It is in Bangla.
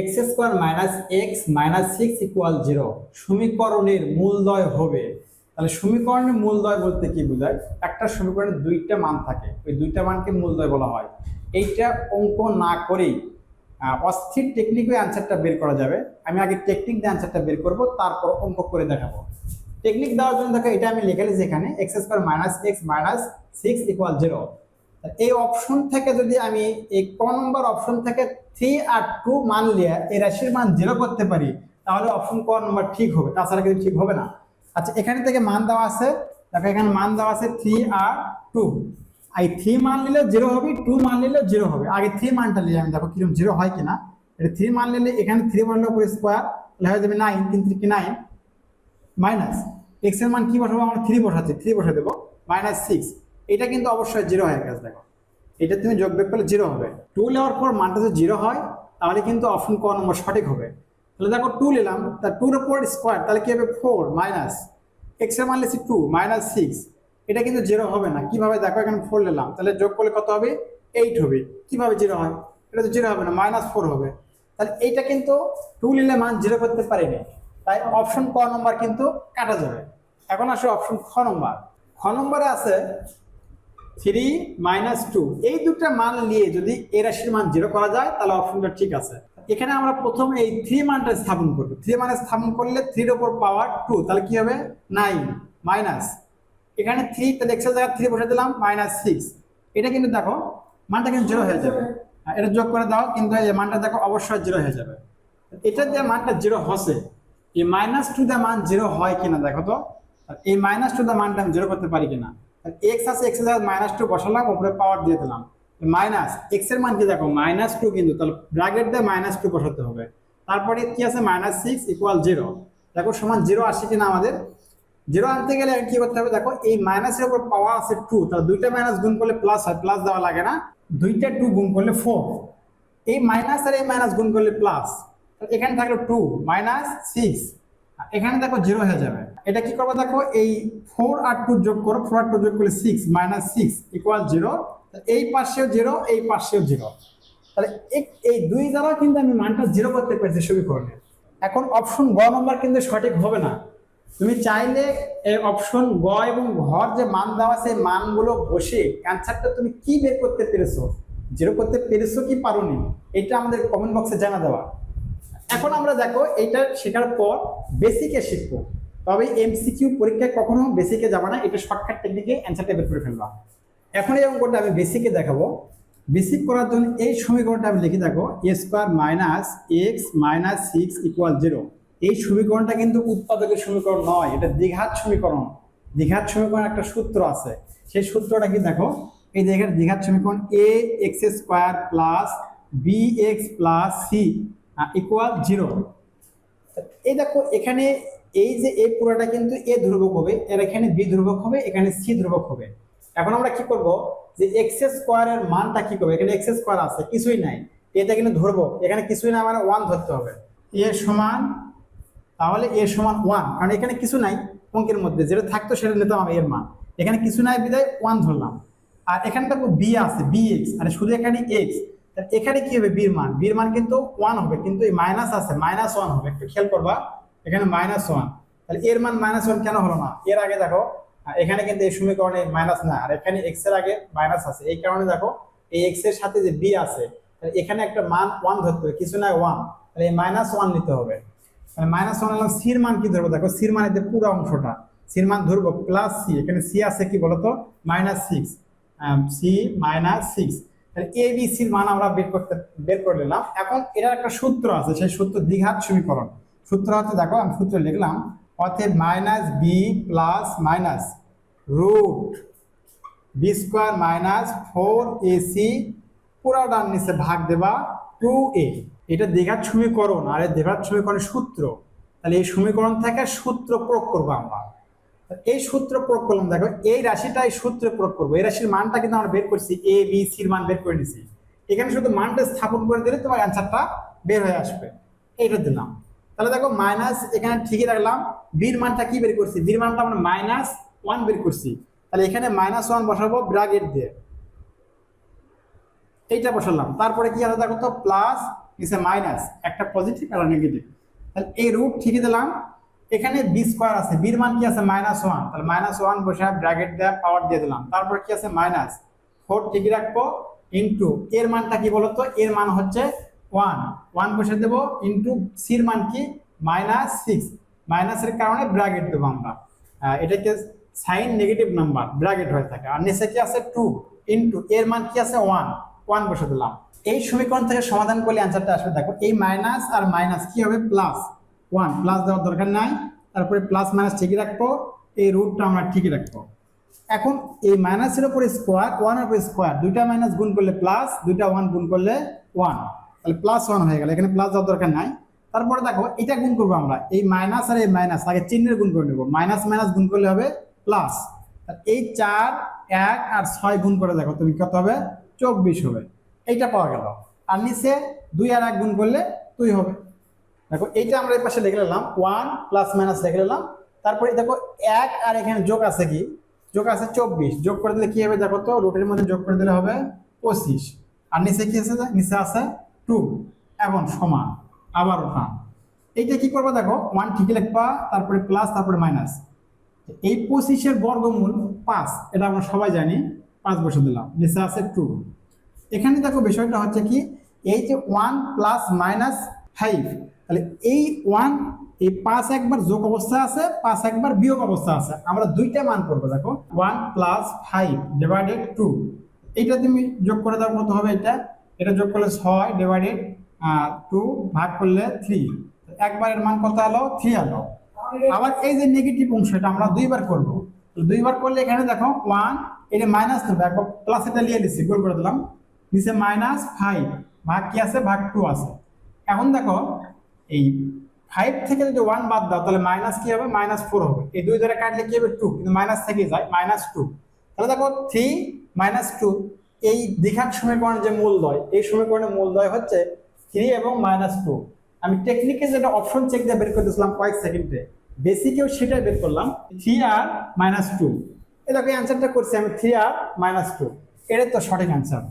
X square minus X minus six equal zero. সমীকরণের মূলদয় হবে। তাহলে সমীকরণের মূলদয় বলতে কি বোঝায়? একটা সমীকরণের দুইটা মান থাকে। ওই দুইটা মানকে মূলদয় বলা হয়। এইটা অঙ্ক না করেই অস্থির টেকনিকে অ্যান্সারটা বের করা যাবে। আমি আগে টেকনিক দিয়ে অ্যান্সারটা বের করব, তারপর অঙ্ক করে দেখাবো। টেকনিক দেওয়ার জন্য দেখো, এটা আমি লিখে এখানে, X square minus X minus six equal zero. এই অপশন থেকে যদি আমি এই ক নম্বর অপশন থেকে থ্রি আর টু মান নিয়ে এই রাশির মান জিরো করতে পারি, তাহলে অপশন ক নম্বর ঠিক হবে, তাছাড়া কিন্তু ঠিক হবে না। আচ্ছা এখানে থেকে মান দেওয়া আছে, দেখো এখানে মান দেওয়া আছে থ্রি আর টু এই থ্রি মান নিলে জিরো হবে টু মান নিলে জিরো হবে। আগে থ্রি মানটা নিয়ে আমি দেখো কীরকম জিরো হয় কিনা। এটা থ্রি মান নিলে এখানে থ্রি বললে উপরে স্কোয়ার তাহলে হয়ে যাবে নাইন তিন থ্রি কি নাইন মাইনাস এক্সের মান কি বসাবো? আমরা থ্রি বসাচ্ছি থ্রি বসে দেবো মাইনাস সিক্স এটা কিন্তু অবশ্যই জিরো হয়ে গেছে, দেখো। এটা তুমি যোগ বিয়োগ করলে জিরো হবে। টু নেওয়ার পর মানটা যদি জিরো হয়, তাহলে কিন্তু অপশন ক নম্বর সঠিক হবে। তাহলে দেখো টু নিলাম তা টুর উপর স্কোয়ার তাহলে কি হবে? ফোর মাইনাস এক্সের মান লেছি টু মাইনাস সিক্স এটা কিন্তু জিরো হবে না। কীভাবে? দেখো, এখানে ফোর নিলাম। তাহলে যোগ করলে কত হবে? এইট হবে। কীভাবে জিরো হয়? এটা তো জিরো হবে না মাইনাস ফোর হবে। তাহলে এইটা কিন্তু টু নিলে মান জিরো করতে পারিনি। তাই অপশন ক নম্বর কিন্তু কাটা যাবে। এখন আসলে অপশন খ নম্বর খ নম্বরে আছে থ্রি মাইনাস টু। এই দুটো মান নিয়ে যদি এ রাশির মান জিরো করা যায়, তাহলে অপশনটা ঠিক আছে। এখানে আমরা প্রথম এই থ্রি মানটা স্থাপন করব। থ্রি মানে স্থাপন করলে থ্রির ওপর পাওয়ার টু তাহলে কি হবে? নাইন মাইনাস এখানে থ্রি তাহলে এক্সের জায়গায় থ্রি বসে দিলাম মাইনাস সিক্স এটা কিন্তু দেখো, মানটা কিন্তু জিরো হয়ে যাবে। এটা যোগ করে দাও, কিন্তু এই মানটা দেখো অবশ্যই জিরো হয়ে যাবে। এটা যে মানটা জিরো হসে এই মাইনাস টু দা মান জিরো হয় কিনা দেখো তো। এই মাইনাস টু দা মানটা আমি জিরো করতে পারি কিনা। এক্স আছে এক্সের মাইনাস টু বসালাম, উপরে পাওয়ার দিয়ে দিলাম। মাইনাস এক্সের মান কি দেখো? মাইনাস টু কিন্তু, তাহলে ব্র্যাকেট দিয়ে মাইনাস টু বসাতে হবে। তারপরে কি আছে? মাইনাস সিক্স ইকুয়াল জিরো দেখো, সমান জিরো আসে কিনা আমাদের? জিরো আনতে গেলে কি করতে হবে? দেখো, এই মাইনাসের উপর পাওয়ার আছে টু তাহলে দুইটা মাইনাস গুণ করলে প্লাস হয় প্লাস দেওয়া লাগে না। দুইটা টু গুণ করলে ফোর এই মাইনাস আর এই মাইনাস গুণ করলে প্লাস এখানে থাকল টু মাইনাস সিক্স এখানে দেখো জিরো হয়ে যাবে। এটা কি করব দেখো? এই ফোর আর টু যোগ করো ফোর আর টু যোগ করলে six minus six equal zero এই পাশেও জিরো এই পাশেও জিরো তাহলে এই দুই দ্বারা কিন্তু আমি মানটা জিরো করতে পেরেছি সমীকরণে। এখন অপশন গ নম্বর কিন্তু সঠিক হবে না। তুমি চাইলে এই অপশন গ এবং ঘর যে মান দেওয়া সেই মানগুলো বসে অ্যান্সারটা তুমি কি বের করতে পেরেছ? জিরো করতে পেরেছ কি পারোনি? এটা আমাদের কমেন্ট বক্সে জানা দেওয়া। এখন আমরা দেখো এটা শেখার পর বেসিকে শিখব। তবে এমসিকিউ পরীক্ষায় কখনো বেসিকে যাবে না, এটা শর্টকাট টেকনিকে অ্যান্সারটা বের করে ফেলবা। এখন এই অঙ্কটা আমি বেসিকে দেখাবো। বেসিক করার জন্য এই সমীকরণটা আমি লিখে দেখো A square minus X minus six equal zero এই সমীকরণটা কিন্তু উৎপাদকের সমীকরণ নয়, এটা দ্বিঘাত সমীকরণ। দ্বিঘাত সমীকরণ একটা সূত্র আছে। সেই সূত্রটা কি দেখো? এই দেখেন দ্বিঘাত সমীকরণ A X square plus B X plus C equal zero এই দেখো, এখানে এই যে এ পুরোটা কিন্তু এ ধ্রুবক হবে, এর এখানে বি ধ্রুবক হবে, এখানে সি ধ্রুবক হবে। এখন আমরা কি করব? যে এক্স স্কোয়ারের মানটা কি করব? এখানে এক্স স্কোয়ার আছে, কিছুই নাই। এটা কিন্তু ধরবো। এখানে কিছুই না মানে ওয়ান ধরতে হবে। এ সমান, তাহলে এ সমান ওয়ান কারণ এখানে কিছু নাই অঙ্কের মধ্যে। যেটা থাকতো সেটা নিতাম আমি এর মান। এখানে কিছু নাই বিদায় ওয়ান ধরলাম। আর এখানে দেখো বি আছে বি এক্স আর শুধু এখানে এক্স এখানে কি হবে? বির মান। বির মান কিন্তু ওয়ান হবে, কিন্তু এই মাইনাস আছে মাইনাস ওয়ান হবে। একটু খেয়াল করবা, এখানে মাইনাস ওয়ান তাহলে এর মান মাইনাস ওয়ান কেন হলো না? এর আগে দেখো এখানে কিন্তু এই সমীকরণে মাইনাস না, আর এখানে এক্সের আগে মাইনাস আছে। এই কারণে দেখো, এই এক্সের সাথে যে বি আছে, তাহলে এখানে একটা মান ওয়ান ধরতে হবে, কিছু না ওয়ান তাহলে এই মাইনাস ওয়ান নিতে হবে। তাহলে মাইনাস ওয়ান হলাম সির মান কি ধরবো? দেখো সির মানে যে পুরো অংশটা সির মান ধরবো প্লাস সি এখানে সি আছে কি বলতো? Minus six C minus six তাহলে এ বি সির মান আমরা বের করতে, বের করে নিলাম। এখন এটার একটা সূত্র আছে, সেই সূত্র দ্বিঘাত সমীকরণ। সূত্র হচ্ছে, দেখো, আমি সূত্র লিখলাম, অতএব minus B plus minus root B square minus four A C পুরা ডান নিচে ভাগ দেবা টু এ এটা দ্বিঘাত সমীকরণ, আর এই দ্বিঘাত সমীকরণের সূত্র। তাহলে এই সমীকরণ থেকে সূত্র প্রয়োগ করব আমরা। এই সূত্র প্রয়োগ করলাম, দেখো, এই রাশিটা এই সূত্রে প্রয়োগ করব। এই রাশির মানটা কিন্তু আমরা বের করছি এ বি সির মান বের করে নিছি। এখানে শুধু মানটা স্থাপন করে দিলে তোমার অ্যান্সারটা বের হয়ে আসবে। এইটা দিলাম। তাহলে দেখো মাইনাস এখানে ঠিকই রাখলাম। বির মানটা কি বের করছি? বির মানটা আমরা মাইনাস ওয়ান বের করছি। তাহলে এখানে মাইনাস ওয়ান বসাবো ব্র্যাকেট দিয়ে। এইটা বসালাম। তারপরে কি আছে দেখো তো? প্লাস নিচে মাইনাস একটা পজিটিভ একটা নেগেটিভ তাহলে এই রুট ঠিকই দিলাম। এখানে বি স্কোয়ার আছে বির মান কি আছে? মাইনাস ওয়ান তাহলে মাইনাস ওয়ান বসে ব্র্যাকেট দেওয়া পাওয়ার দিয়ে দিলাম। তারপর কি আছে? মাইনাস ফোর ঠিকই রাখব ইন্টু এর মানটা কি বলতো? এর মান হচ্ছে ওয়ান ওয়ান বসে দেবো ইন্টু সির মান কি? মাইনাস সিক্স মাইনাসের কারণে ব্র্যাকেট দেবো আমরা। এটাকে সাইন নেগেটিভ নাম্বার ব্র্যাকেট হয়ে থাকে। আর নিচে কি আছে? টু ইন্টু এর মান কি আছে? ওয়ান ওয়ান বসে দিলাম। এই সমীকরণ থেকে সমাধান করলে অ্যান্সারটা আসবে। দেখো, এই মাইনাস আর মাইনাস কি হবে? প্লাস ওয়ান প্লাস দেওয়ার দরকার নাই। তারপরে প্লাস মাইনাস ঠিকই রাখব। এই রুটটা আমরা ঠিকই রাখব। এখন এই মাইনাসের উপরে স্কোয়ার ওয়ানের উপরে স্কোয়ার দুইটা মাইনাস গুণ করলে প্লাস দুইটা ওয়ান গুণ করলে ওয়ান তাহলে প্লাস ওয়ান হয়ে গেল। এখানে প্লাস দেওয়ার দরকার নাই। তারপরে দেখো, এটা গুণ করব আমরা। এই মাইনাস আর এই মাইনাস আগে চিহ্নের গুণ করে নেব। মাইনাস মাইনাস গুণ করলে হবে প্লাস এই চার, এক আর ছয় গুণ করে দেখো, তুমি কত হবে? চব্বিশ হবে। এইটা পাওয়া গেল। আর নিচে দুই আর এক গুণ করলে দুই হবে। দেখো, এইটা আমরা এই পাশে লিখে নিলাম ওয়ান প্লাস মাইনাস লিখে নিলাম। তারপরে দেখো, এক আর এখানে যোগ আছে কি? যোগ আছে চব্বিশ। যোগ করে দিলে কি হবে? দেখো তো রুটের মধ্যে যোগ করে দিলে হবে পঁচিশ। আর নিচে কি আছে? নিচে আছে টু এখন সমান, আবার ওঠান এইটা কি করব দেখো ওয়ান ঠিকই লিখবা, তারপরে প্লাস তারপরে মাইনাস এই পঁচিশের বর্গমূল পাঁচ, এটা আমরা সবাই জানি, পাঁচ বসে দিলাম, নিচে আছে টু এখানে দেখো বিষয়টা হচ্ছে কি, এই যে ওয়ান প্লাস মাইনাস ফাইভ তাহলে এই ওয়ান এই পাঁচ একবার যোগ অবস্থা আছে, পাঁচ একবার বিয়োগ অবস্থা আছে। আমরা দুইটা মান করব, দেখো। One plus five divided two এইটা তুমি যোগ করে দাও, কত হবে এটা? এটা যোগ করলে ছয় ডিভাইডেড টু ভাগ করলে থ্রি একবার এর মান কত হলো থ্রি হলো আবার এই যে নেগেটিভ অংশ এটা আমরা দুইবার করব। দুইবার করলে এখানে দেখো ওয়ান এটা মাইনাস দেবো একবার প্লাস এটা নিয়ে দিচ্ছি, গোল করে দিলাম। নিচে মাইনাস ফাইভ ভাগ কি আছে? ভাগ টু আছে। এখন দেখো এই ফাইভ থেকে যদি ওয়ান বাদ দাও, তাহলে মাইনাস কি হবে? মাইনাস ফোর হবে। এই দুই ধরে কাটলে কি হবে? টু কিন্তু মাইনাস থেকে যায়। মাইনাস টু তাহলে দেখো থ্রি মাইনাস টু এই দীঘার সমীকরণের যে মূলদয় এই সমীকরণের মূলদয় হচ্ছে থ্রি এবং মাইনাস টু আমি টেকনিকে যেটা অপশন চেক দিয়ে বের করতেছিলাম কয়েক সেকেন্ডে বেসিকেও সেটাই বের করলাম থ্রি আর মাইনাস টু এই দেখো অ্যান্সারটা করছি আমি থ্রি আর মাইনাস টু এটাই তো সঠিক অ্যান্সার